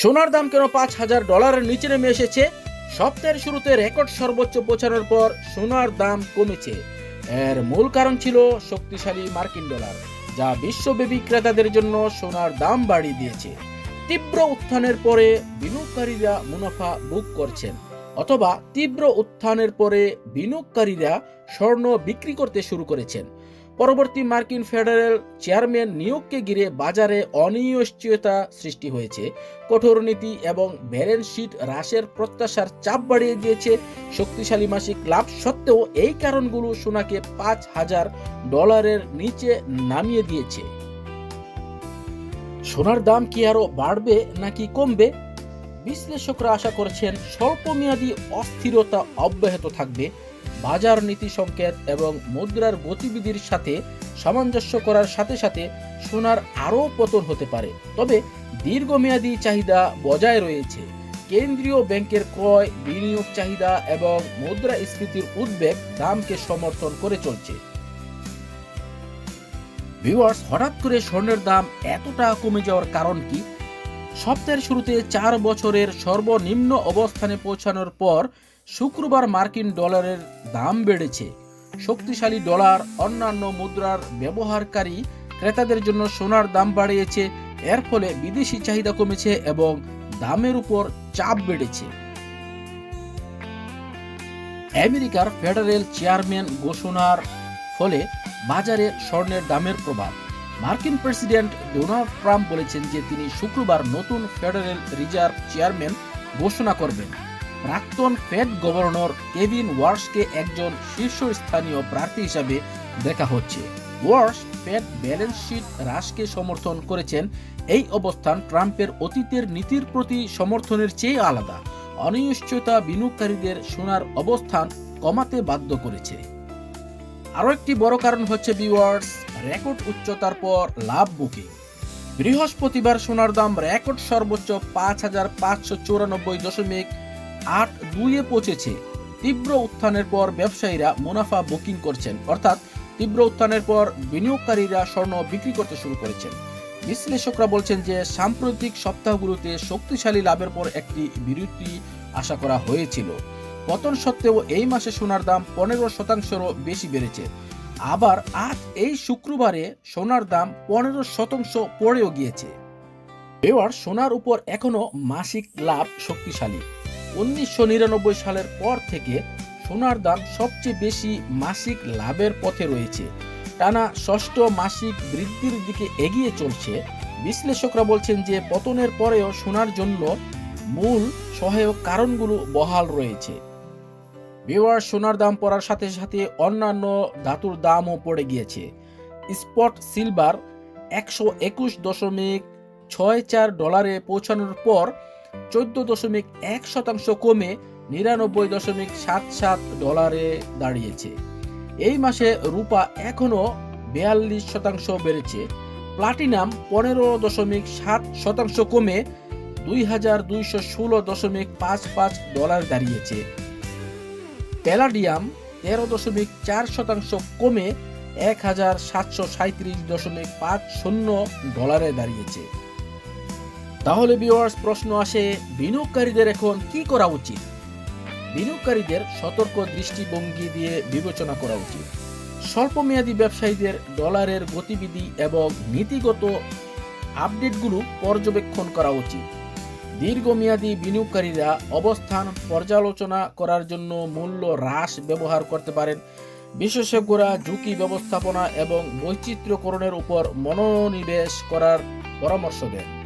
সোনার দাম কেন পাঁচ হাজার ডলারের নিচে নেমে এসেছে? সপ্তাহের শুরুতে রেকর্ড সর্বোচ্চ পৌঁছানোর পর সোনার দাম কমেছে। এর মূল কারণ ছিল শক্তিশালী মার্কিন ডলার, যা বিশ্বব্যাপী ক্রেতাদের জন্য সোনার দাম বাড়িয়ে দিয়েছে। তীব্র উত্থানের পরে বিনিয়োগকারীরা মুনাফা বুক করছেন, অথবা তীব্র উত্থানের পরে বিনিয়োগকারীরা স্বর্ণ বিক্রি করতে শুরু করেছেন। পরবর্তী মার্কিন ফেডারেল চেয়ারম্যান নিয়োগকে ঘিরে বাজারে অনিশ্চয়তা সৃষ্টি হয়েছে। কঠোর নীতি এবং ব্যালেন্স শিট হ্রাসের প্রত্যাশার চাপ বাড়িয়ে দিয়েছে শক্তিশালী মাসিক লাভ সত্ত্বেও এই কারণগুলো সোনাকে পাঁচ হাজার ডলারের নিচে নামিয়ে দিয়েছে। সোনার দাম কি আরও বাড়বে নাকি কমবে? বিশ্লেষকরা আশা করছেন স্বল্পমেয়াদী অস্থিরতা অব্যাহত থাকবে। বাজার নীতি সংকেত এবং মুদ্রার গতিবিধির সাথে সামঞ্জস্য করার সাথে সাথে সোনার আরও পতন হতে পারে। তবে দীর্ঘমেয়াদী চাহিদা বজায় রয়েছে। কেন্দ্রীয় ব্যাংকের ক্রয়, বিনিয়োগ চাহিদা এবং মুদ্রাস্ফীতির উদ্বেগ দামকে সমর্থন করে চলছে। ভিউয়ার্স, হঠাৎ করে স্বর্ণের দাম এতটা কমে যাওয়ার কারণ কি? সপ্তাহের শুরুতে চার বছরের সর্বনিম্ন অবস্থানে পৌঁছানোর পর শুক্রবার মার্কিন ডলারের দাম বেড়েছে। শক্তিশালী ডলার, অন্যান্য মুদ্রার ব্যবহারকারী ক্রেতাদের জন্য সোনার দাম বাড়িয়েছে। এর ফলে বিদেশি চাহিদা কমেছে এবং দামের উপর চাপ বেড়েছে। আমেরিকার ফেডারেল চেয়ারম্যান ঘোষণার ফলে বাজারে স্বর্ণের দামের প্রভাব। মার্কিন প্রেসিডেন্ট ডোনাল্ড ট্রাম্প বলেছেন যে তিনি শুক্রবার নতুন ফেডারেল রিজার্ভ চেয়ারম্যান ঘোষণা করবেন। প্রাক্তন ফেড গভর্নর কেভিন ওয়ার্সকে একজন শীর্ষস্থানীয় প্রার্থী হিসাবে দেখা হচ্ছে। ওয়ার্স ফেড ব্যালেন্স শিট হ্রাসকে সমর্থন করেছেন। এই অবস্থান ট্রাম্পের অতীতের নীতির প্রতি সমর্থনের চেয়ে আলাদা। অনিশ্চয়তা বিনিয়োগকারীদের সোনার অবস্থান কমাতে বাধ্য করেছে। আরও একটি বড় কারণ হচ্ছে ভিউয়ার্স রেকর্ড উচ্চতার পর লাভ বুকিং। বৃহস্পতিবার সোনার দাম রেকর্ড সর্বোচ্চ পাঁচ হাজার পাঁচশো চৌরানব্বই দশমিক আট দুইয়ে পৌঁছেছে। তীব্র উত্থানের পর ব্যবসায়ীরা মুনাফা বুকিং করছেন। অর্থাৎ তীব্র উত্থানের পর বিনিয়োগকারীরা স্বর্ণ বিক্রি করতে শুরু করেছেন। বিশ্লেষকরা বলছেন যে, সাম্প্রতিক সপ্তাহগুলোতে শক্তিশালী লাভের পর একটি বিরতি আশা করা হয়েছিল। পতন সত্ত্বেও এই মাসে সোনার দাম পনেরো শতাংশেরও বেশি বেড়েছে। আবার আজ এই শুক্রবারে সোনার দাম পনেরো শতাংশ পড়েও গিয়েছে। এবার সোনার উপর এখনও মাসিক লাভ শক্তিশালী। উনিশশো নিরানব্বই সালের পর থেকে সোনার দাম সবচেয়ে বেশি মাসিক লাভের পথে রয়েছে। টানা ষষ্ঠ মাসিক বৃদ্ধির দিকে এগিয়ে চলছে। বিশ্লেষকরা বলছেন যে, পতনের পরেও সোনার জন্য মূল সহায়ক কারণগুলো বহাল রয়েছে। বিওয়ার সোনার দাম পড়ার সাথে সাথে অন্যান্য ধাতুর দামও পড়ে গিয়েছে। স্পট সিলভার একশো একুশ দশমিক ছয় চার ডলারে পৌঁছানোর পর চোদ্দ দশমিক এক শতাংশ কমে নিরানব্বই দশমিক সাত সাত ডলারে দাঁড়িয়েছে। এই মাসে রূপা এখনও বিয়াল্লিশ শতাংশ বেড়েছে। প্লাটিনাম পনেরো দশমিক সাত শতাংশ কমে দুই হাজার দুইশো ষোলো দশমিক পাঁচ পাঁচ ডলার দাঁড়িয়েছে। প্যালাডিয়াম তেরো দশমিক চার শতাংশ কমে এক হাজার সাতশো সাঁত্রিশ দশমিক পাঁচ শূন্য ডলারে দাঁড়িয়েছে। তাহলে ভিউয়ার্স প্রশ্ন আসে, বিনিয়োগকারীদের এখন কি করা উচিত? বিনিয়োগকারীদের সতর্ক দৃষ্টিভঙ্গি দিয়ে বিবেচনা করা উচিত। স্বল্পমেয়াদী ব্যবসায়ীদের ডলারের গতিবিধি এবং নীতিগত আপডেটগুলো পর্যবেক্ষণ করা উচিত। দীর্ঘমেয়াদী বিনিয়োগকারীরা অবস্থান পর্যালোচনা করার জন্য মূল্য হ্রাস ব্যবহার করতে পারেন। বিশেষজ্ঞরা ঝুঁকি ব্যবস্থাপনা এবং বৈচিত্র্যকরণের উপর মনোনিবেশ করার পরামর্শ দেন।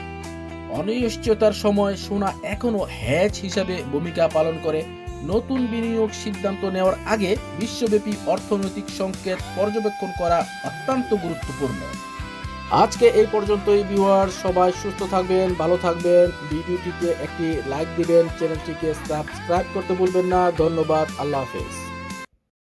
অনিশ্চয়তার সময় সোনা এখনও হ্যাচ হিসাবে ভূমিকা পালন করে। নতুন বিনিয়োগ সিদ্ধান্ত নেওয়ার আগে বিশ্বব্যাপী অর্থনৈতিক সংকেত পর্যবেক্ষণ করা অত্যন্ত গুরুত্বপূর্ণ। আজকে এই পর্যন্তই ভিউয়ার সবাই সুস্থ থাকবেন, ভালো থাকবেন। ভিডিওটিতে একটি লাইক দিবেন, চ্যানেলটিকে সাবস্ক্রাইব করতে ভুলবেন না। ধন্যবাদ, আল্লাহ হাফেজ।